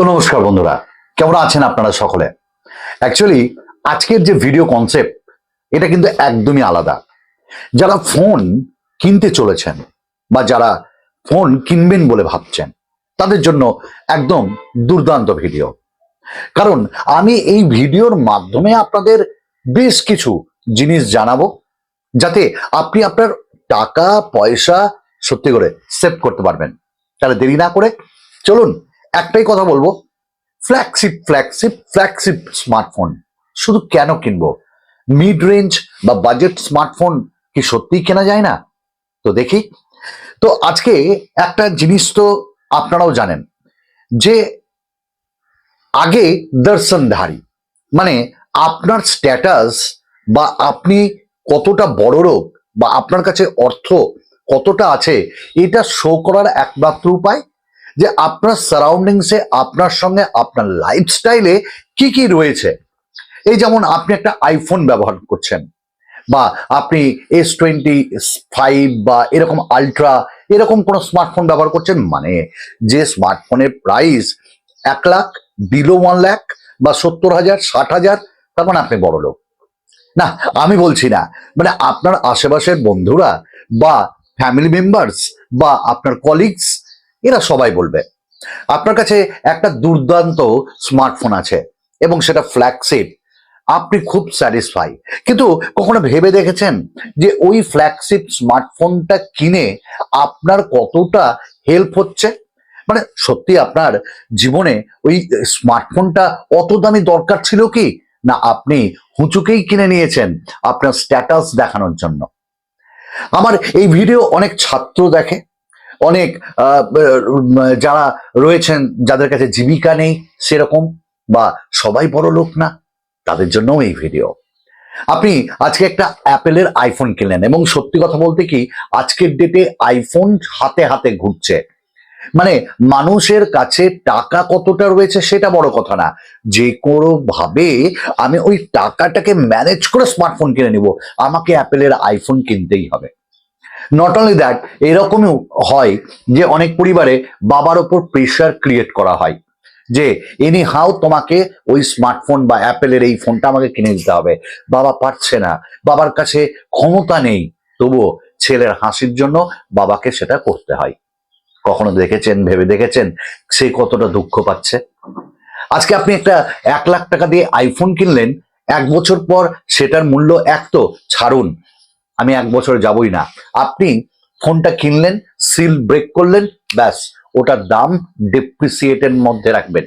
তো নমস্কার বন্ধুরা, কেমন আছেন আপনারা সকলে? অ্যাকচুয়ালি আজকের যে ভিডিও কনসেপ্ট এটা কিন্তু একদমই আলাদা। যারা ফোন কিনতে চলেছেন বা যারা ফোন কিনবেন বলে ভাবছেন, তাদের জন্য একদম দুর্দান্ত ভিডিও কারণ আমি এই ভিডিওর মাধ্যমে আপনাদের বেশ কিছু জিনিস জানাব, যাতে আপনি আপনার টাকা, পয়সা সত্যি করে সেভ করতে পারবেন। তাহলে দেরি না করে চলুন একটাই কথা বলব ফ্ল্যাগশিপ ফ্ল্যাগশিপ ফ্ল্যাগশিপ স্মার্টফোন শুধু কেন কিনবো? মিড রেঞ্জ বা বাজেট স্মার্টফোন কি সত্যিই কেনা যায় না? তো দেখি। তো আজকে একটা জিনিস তো আপনারাও জানেন, যে আগে দর্শনধারী মানে আপনার স্ট্যাটাস বা আপনি কতটা বড় লোক বা আপনার কাছে অর্থ কতটা আছে, এটা শো করার একমাত্র উপায় যে আপনার সারাউন্ডিংসে আপনার সঙ্গে, আপনার লাইফস্টাইলে কি কি রয়েছে? এই যেমন আপনি একটা আইফোন ব্যবহার করছেন, বা আপনি এস টোয়েন্টি ফাইভ বা এরকম আলট্রা এরকম কোনো স্মার্টফোন ব্যবহার করছেন মানে যে স্মার্টফোনের প্রাইস এক লাখ বিলো ওয়ান লাখ বা সত্তর হাজার, ষাট হাজার, তার মানে আপনি বড় লোক। না, আমি বলছি না মানে আপনার আশেপাশের বন্ধুরা বা ফ্যামিলি মেম্বার্স বা আপনার কলিগস এরা সবাই বলবে। আপনার কাছে একটা দুর্দান্ত স্মার্টফোন আছে এবং সেটা ফ্ল্যাগশিপ আপনি খুব স্যাটিসফাই কিন্তু কখনো ভেবে দেখেছেন যে ওই ফ্ল্যাগশিপ স্মার্টফোনটা কিনে আপনার কতটা হেল্প হচ্ছে? মানে সত্যি আপনার জীবনে ওই স্মার্টফোনটা অত দামি দরকার ছিল কি? না, আপনি হুঁচুকেই কিনে নিয়েছেন আপনার স্ট্যাটাস দেখানোর জন্য। আমার এই ভিডিও অনেক ছাত্র দেখে। অনেক যারা রয়েছেন যাদের কাছে জীবিকা নেই সেরকম বা সবাই বড় লোক না, তাদের জন্যও এই ভিডিও আপনি আজকে একটা অ্যাপেলের আইফোন কিনলেন এবং সত্যি কথা বলতে কি, আজকের ডেটে আইফোন হাতে হাতে ঘুরছে। মানে মানুষের কাছে টাকা কতটা রয়েছে সেটা বড় কথা না। যে কোনো ভাবে আমি ওই টাকাটাকে ম্যানেজ করে স্মার্টফোন কিনে নিব। আমাকে অ্যাপেলের আইফোন কিনতেই হবে। নট অনলি দ্যাট এরকমও হয় যে অনেক পরিবারে বাবার ওপর প্রেশার ক্রিয়েট করা হয় যে এনি হাউ তোমাকে ওই স্মার্টফোন বা অ্যাপেলের এই ফোনটা আমাকে কিনে দিতে হবে। বাবা পারছে না। বাবার কাছে ক্ষমতা নেই। তবুও ছেলের হাসির জন্য বাবাকে সেটা করতে হয়। কখনো দেখেছেন, ভেবে দেখেছেন? সে কতটা দুঃখ পাচ্ছে? আজকে আপনি একটা এক লাখ টাকা দিয়ে আইফোন কিনলেন, এক বছর পর সেটার মূল্য এক তো ছাড়ুন। আমি এক বছর যাবই না। আপনি ফোনটা কিনলেন, সিল ব্রেক করলেন, ব্যাস, ওটার দাম ডেপ্রিসিয়েটের মধ্যে রাখবেন।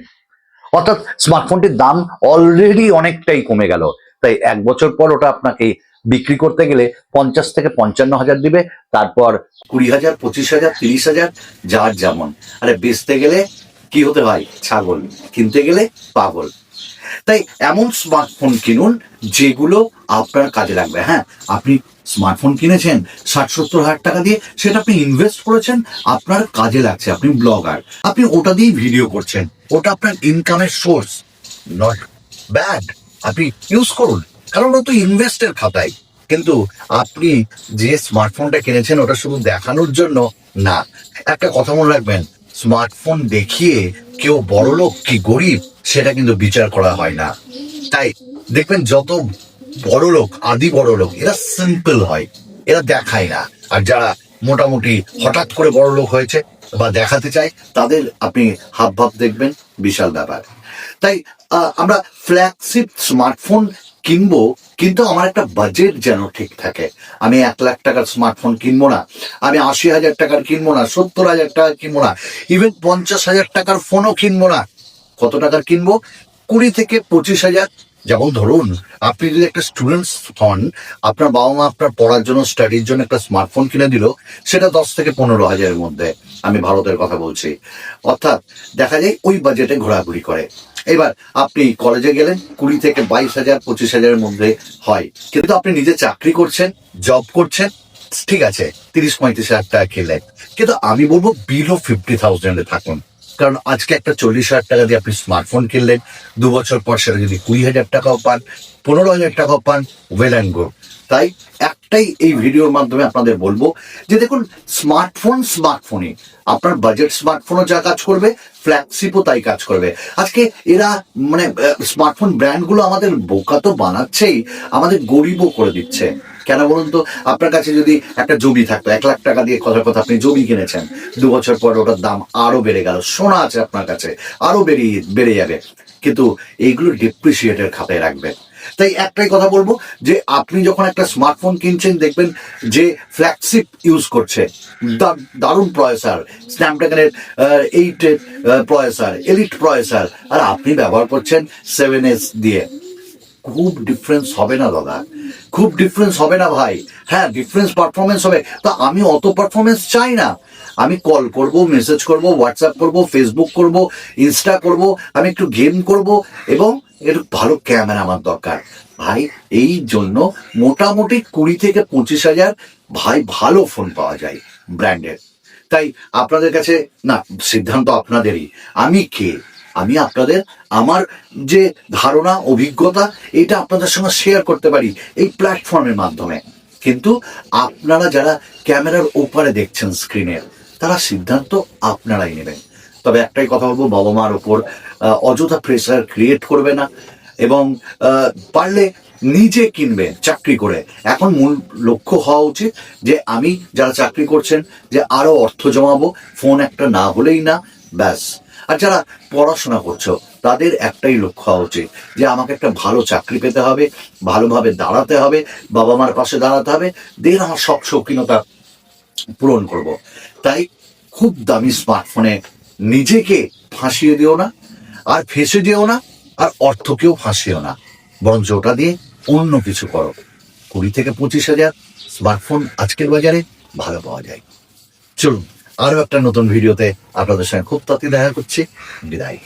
অর্থাৎ স্মার্টফোনটির দাম অলরেডি অনেকটাই কমে গেল। তাই এক বছর পর ওটা আপনাকে বিক্রি করতে গেলে পঞ্চাশ থেকে পঞ্চান্ন হাজার দিবে, তারপর কুড়ি হাজার, পঁচিশ হাজার, তিরিশ হাজার, যার যেমন। আরে বেচতে গেলে কি হতে হয়? ছাগল। কিনতে গেলে পাগল। তাই এমন স্মার্টফোন কিনুন যেগুলো আপনার কাজে লাগবে। হ্যাঁ আপনি স্মার্টফোন কিনেছেন ষাট সত্তর হাজার টাকা দিয়ে সেটা আপনি ইনভেস্ট করেছেন, আপনার কাজে লাগছে, আপনি ব্লগার আপনি ওটা দিয়েই ভিডিও করছেন। ওটা আপনার ইনকামের সোর্স নট ব্যাড আপনি ইউজ করুন, কারণ ও তো ইনভেস্টের খাতায়। কিন্তু আপনি যে স্মার্টফোনটা কিনেছেন, ওটা শুধু দেখানোর জন্য না। একটা কথা মনে রাখবেন স্মার্টফোন দেখিয়ে কেউ বড় লোক কি গরিব? সেটা কিন্তু বিচার করা হয় না। তাই দেখবেন যত বড় লোক, আদি বড় লোক, এরা সিম্পল হয়। এরা দেখায় না। আর যারা মোটামুটি হঠাৎ করে বড় লোক হয়েছে বা দেখাতে চায়, তাদের আপনি হাব ভাব দেখবেন, বিশাল ব্যাপার। তাই আমরা ফ্ল্যাগশিপ স্মার্টফোন কিনবো, কিন্তু আমার একটা বাজেট যেন ঠিক থাকে। আমি এক লাখ টাকার স্মার্টফোন কিনবো না, আমি আশি হাজার টাকার কিনবো না, সত্তর হাজার টাকার কিনবো না ইভেন পঞ্চাশ হাজার টাকার ফোনও কিনবো না। কত টাকার কিনবো? কুড়ি থেকে পঁচিশ হাজার। যেমন ধরুন, আপনি যদি একটা স্টুডেন্টস হন, আপনার বাবা মা আপনার পড়ার জন্য স্টাডির জন্য একটা স্মার্টফোন কিনে দিল, সেটা দশ থেকে পনেরো হাজারের মধ্যে, আমি ভারতের কথা বলছি। অর্থাৎ দেখা যায় ওই বাজেটে ঘোরাঘুরি করে। এবার আপনি কলেজে গেলেন, কুড়ি থেকে বাইশ হাজার, পঁচিশ হাজারের মধ্যে হয়। কিন্তু আপনি নিজে চাকরি করছেন জব করছেন, ঠিক আছে, তিরিশ পঁয়ত্রিশ হাজার টাকা খেলেন। কিন্তু আমি বলব বিলো ফিফটি থাউজেন্ডে থাকুন। কারণ আজকে একটা চল্লিশ হাজার টাকা দিয়ে আপনি স্মার্টফোন কিনলেন, দু বছর পর সেটা যদি কুড়ি হাজার টাকাও পান, পনেরো হাজার টাকাও পান ওয়েল অ্যান্ড গুড তাই একটাই এই ভিডিওর মাধ্যমে আপনাদের বলব যে দেখুন স্মার্টফোন স্মার্টফোনই আপনার বাজেট স্মার্টফোনও যা কাজ করবে ফ্ল্যাগশিপও তাই কাজ করবে। আজকে এরা মানে স্মার্টফোন ব্র্যান্ডগুলো আমাদের বোকা তো বানাচ্ছেই, আমাদের গরিবও করে দিচ্ছে। কেন বলুন তো? আপনার কাছে যদি একটা জমি থাকতো, এক লাখ টাকা দিয়ে কথা কথা আপনি জমি কিনেছেন, দু বছর পর ওটার দাম আরও বেড়ে গেল, সোনা আছে আপনার কাছে, আরও বেরিয়ে, বেড়ে যাবে। কিন্তু এইগুলো ডিপ্রিসিয়েটের খাতায় রাখবেন। তাই একটাই কথা বলব যে, আপনি যখন একটা স্মার্টফোন কিনছেন, দেখবেন যে ফ্ল্যাগশিপ ইউজ করছে। দারুণ প্রসেসর স্ন্যাপড্রাগনের এইটের প্রসেসর এলিট প্রসেসর আর আপনি ব্যবহার করছেন সেভেন এস দিয়ে। খুব ডিফারেন্স হবে না, দাদা। খুব ডিফারেন্স হবে না ভাই। হ্যাঁ ডিফারেন্স পারফরমেন্স হবে। তা আমি অত পারফরমেন্স চাই না। আমি কল করব মেসেজ করব হোয়াটসঅ্যাপ করব ফেসবুক করব ইনস্টা করব, আমি একটু গেম করব এবং একটু ভালো ক্যামেরা আমার দরকার। ভাই, এই জন্য মোটামুটি কুড়ি থেকে পঁচিশ হাজার ভাই ভালো ফোন পাওয়া যায় ব্র্যান্ডের তাই আপনাদের কাছে, না, সিদ্ধান্ত আপনাদেরই। আমি কে? আমি আপনাদের আমার যে ধারণা, অভিজ্ঞতা, এটা আপনাদের সঙ্গে শেয়ার করতে পারি এই প্ল্যাটফর্মের মাধ্যমে। কিন্তু আপনারা যারা ক্যামেরার ওপারে দেখছেন স্ক্রিনের তারা সিদ্ধান্ত আপনারাই নেবেন। তবে একটাই কথা বলব, বাবা মার ওপর অযথা প্রেশার ক্রিয়েট করবে না এবং পারলে নিজে কিনবে চাকরি করে। এখন মূল লক্ষ্য হওয়া উচিত যে আমি যারা চাকরি করছেন, যে আরও অর্থ জমাবো ফোন একটা না হলেই না, ব্যাস। আর যারা পড়াশোনা করছ, তাদের একটাই লক্ষ্য হওয়া উচিত যে আমাকে একটা ভালো চাকরি পেতে হবে, ভালোভাবে দাঁড়াতে হবে বাবা মার পাশে দাঁড়াতে হবে দেন আমার সব শৌখিনতা পূরণ করব। তাই খুব দামি স্মার্টফোনে নিজেকে ফাঁসিয়ে দিও না, আর ফেঁসে দিও না, আর অর্থকেও ফাঁসিও না। বরঞ্চ ওটা দিয়ে অন্য কিছু করো। কুড়ি থেকে পঁচিশ হাজার স্মার্টফোন আজকের বাজারে ভালো পাওয়া যায়। চলুন। আরও একটা নতুন ভিডিওতে আপনাদের সঙ্গে খুব তাড়াতাড়ি দেখা করছি। বিদায়।